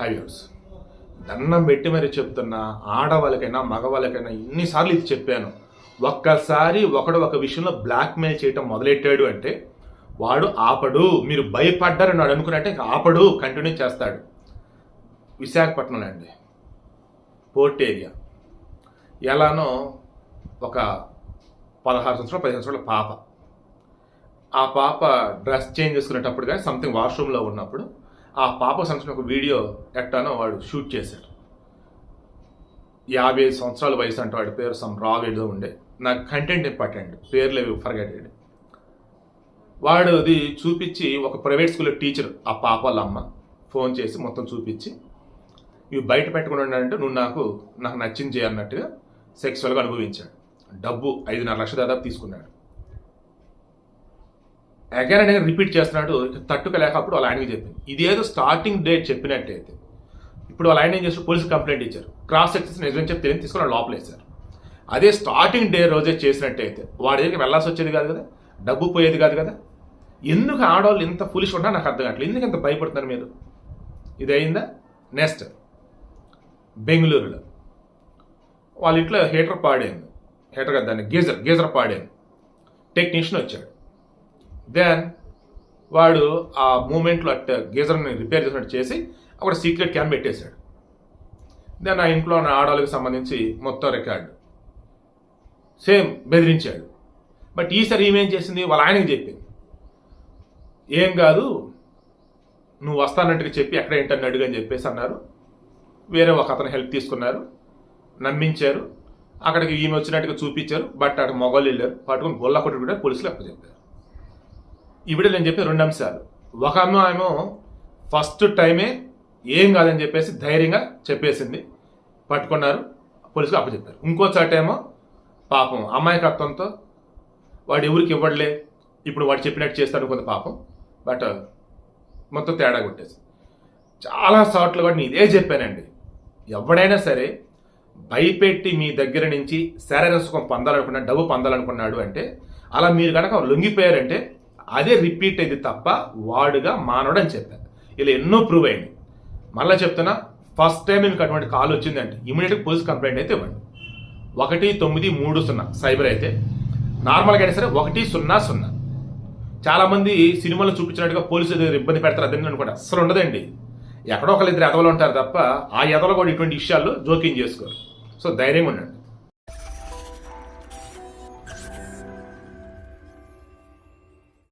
హైవ్యూర్స్ దండం పెట్టి మరి చెప్తున్నా ఆడవాళ్ళకైనా మగవాళ్ళకైనా ఇన్నిసార్లు ఇది చెప్పాను. ఒక్కసారి ఒకడు ఒక విషయంలో బ్లాక్మెయిల్ చేయటం మొదలెట్టాడు అంటే వాడు ఆపడు మీరు భయపడ్డారని వాడు అనుకున్నట్టే ఇంకా ఆపడు కంటిన్యూ చేస్తాడు. విశాఖపట్నంలో అండి. Port area. ఎలానో ఒక పదహారు సంవత్సరాలు పదిహేను సంవత్సరాల పాప. ఆ పాప డ్రెస్ చేంజ్ చేసుకునేటప్పుడు కానీ సంథింగ్ వాష్రూమ్లో ఉన్నప్పుడు ఆ పాప సంబంధించిన ఒక వీడియో ఎట్టానో వాడు షూట్ చేశాడు. యాభై ఐదు సంవత్సరాల వయసు అంటే వాడి పేరు సమ్ రావ్ ఏదో ఉండే. నాకు కంటెంట్ ఇంపార్టెంట్ పేర్లు అవి ఫర్గెట్ వాడు అది చూపించి ఒక ప్రైవేట్ స్కూల్లో టీచర్ ఆ పాప వాళ్ళ అమ్మ ఫోన్ చేసి మొత్తం చూపించి ఇవి బయట పెట్టుకుని ఉన్నాడంటే నువ్వు నాకు నాకు నచ్చింది చేయన్నట్టుగా సెక్సువల్గా అనుభవించాడు. డబ్బు ఐదున్నర లక్షల దాదాపు తీసుకున్నాడు. అగైన్ అండ్ అగైన్ రిపీట్ చేస్తున్నాడు తట్టుకోలేక అప్పుడు వాళ్ళ ఆయనకి చెప్పింది. ఇదేదో స్టార్టింగ్ డేట్ చెప్పినట్టయితే ఇప్పుడు వాళ్ళ ఆయన ఏం చేస్తారు పోలీసు కంప్లైంట్ ఇచ్చారు. క్రాస్ ఎక్సెస్ నిజం చెప్తే తెలియని తీసుకుని లోపల వేశారు అదే స్టార్టింగ్ డే రోజే చేసినట్టయితే వాడి దగ్గరికి వెళ్ళాల్సి వచ్చేది కాదు కదా? డబ్బు పోయేది కాదు కదా? ఎందుకు ఆడవాళ్ళు ఇంత ఫులిష్ ఉన్నా నాకు అర్థం కావట్లేదు. ఎందుకు ఇంత భయపడుతున్నారు మీరు? ఇది అయిందా? నెక్స్ట్ బెంగళూరులో. వాళ్ళ ఇంట్లో హీటర్ పాడైంది. హీటర్ కదా దాన్ని గీజర్ గీజర్ పాడైంది. టెక్నీషియన్ వచ్చాడు. దెన్ వాడు ఆ మూమెంట్లో అట్ట గీజర్ని రిపేర్ చేసినట్టు చేసి అక్కడ సీక్రెట్ క్యాన్ పెట్టేశాడు. దెన్ ఆ ఇంట్లో ఉన్న ఆడవాళ్ళకి సంబంధించి మొత్తం రికార్డు సేమ్ బెదిరించాడు. బట్ ఈసారి ఈమెం చేసింది? వాళ్ళ ఆయనకి చెప్పింది. ఏం కాదు నువ్వు వస్తానంటే చెప్పి ఎక్కడ ఏంటని అడుగు అని చెప్పేసి అన్నారు. వేరే ఒక అతను హెల్ప్ తీసుకున్నారు. నమ్మించారు. అక్కడికి ఈమె వచ్చినట్టుగా చూపించారు. బట్ అక్కడ మొగలు వెళ్ళారు. పట్టుకుని గొల్ల కొట్టుకుంటే పోలీసులు అప్పచెప్పారు. ఇప్పుడు నేను చెప్పి రెండు అంశాలు. ఒక అమ్మ ఏమో ఫస్ట్ టైమే ఏం కాదని చెప్పేసి ధైర్యంగా చెప్పేసింది. పట్టుకున్నారు. పోలీసులు అప్పచెప్పారు. ఇంకో చాటేమో పాపం అమాయకత్వంతో వాడు ఎవరికి ఇవ్వడలే. ఇప్పుడు వాడు చెప్పినట్టు చేస్తాడు కొంత పాపం. బట్ మొత్తం తేడా కొట్టేసి చాలా సార్లు కూడా నేను ఇదే చెప్పానండి. ఎవడైనా సరే భయపెట్టి మీ దగ్గర నుంచి శారీరసుఖం పొందాలనుకున్నాడు డబ్బు పొందాలనుకున్నాడు అంటే అలా మీరు కనుక లొంగిపోయారంటే అదే రిపీట్ అయింది తప్ప వాడుగా మానవుడు అని చెప్పాను. ఇలా ఎన్నో ప్రూవ్ అయింది మళ్ళీ చెప్తున్నా ఫస్ట్ టైం మీకు అటువంటి కాల్ వచ్చిందంటే ఇమీడియట్గా పోలీస్ కంప్లైంట్ అయితే ఇవ్వండి. ఒకటి తొమ్మిది మూడు సున్నా సైబర్ అయితే. నార్మల్గా అయినా సరే ఒకటి సున్నా సున్నా. చాలామంది సినిమాలు చూపించినట్టుగా పోలీసులు ఇబ్బంది పెడతారు అదని అనుకోండి అస్సలు ఉండదండి. ఎక్కడో ఒకళ్ళు ఇద్దరు ఎదవలు ఉంటారు తప్ప ఆ ఎదవలు కూడా ఇటువంటి విషయాల్లో జోక్యం చేసుకోరు. సో ధైర్యంగా ఉండండి.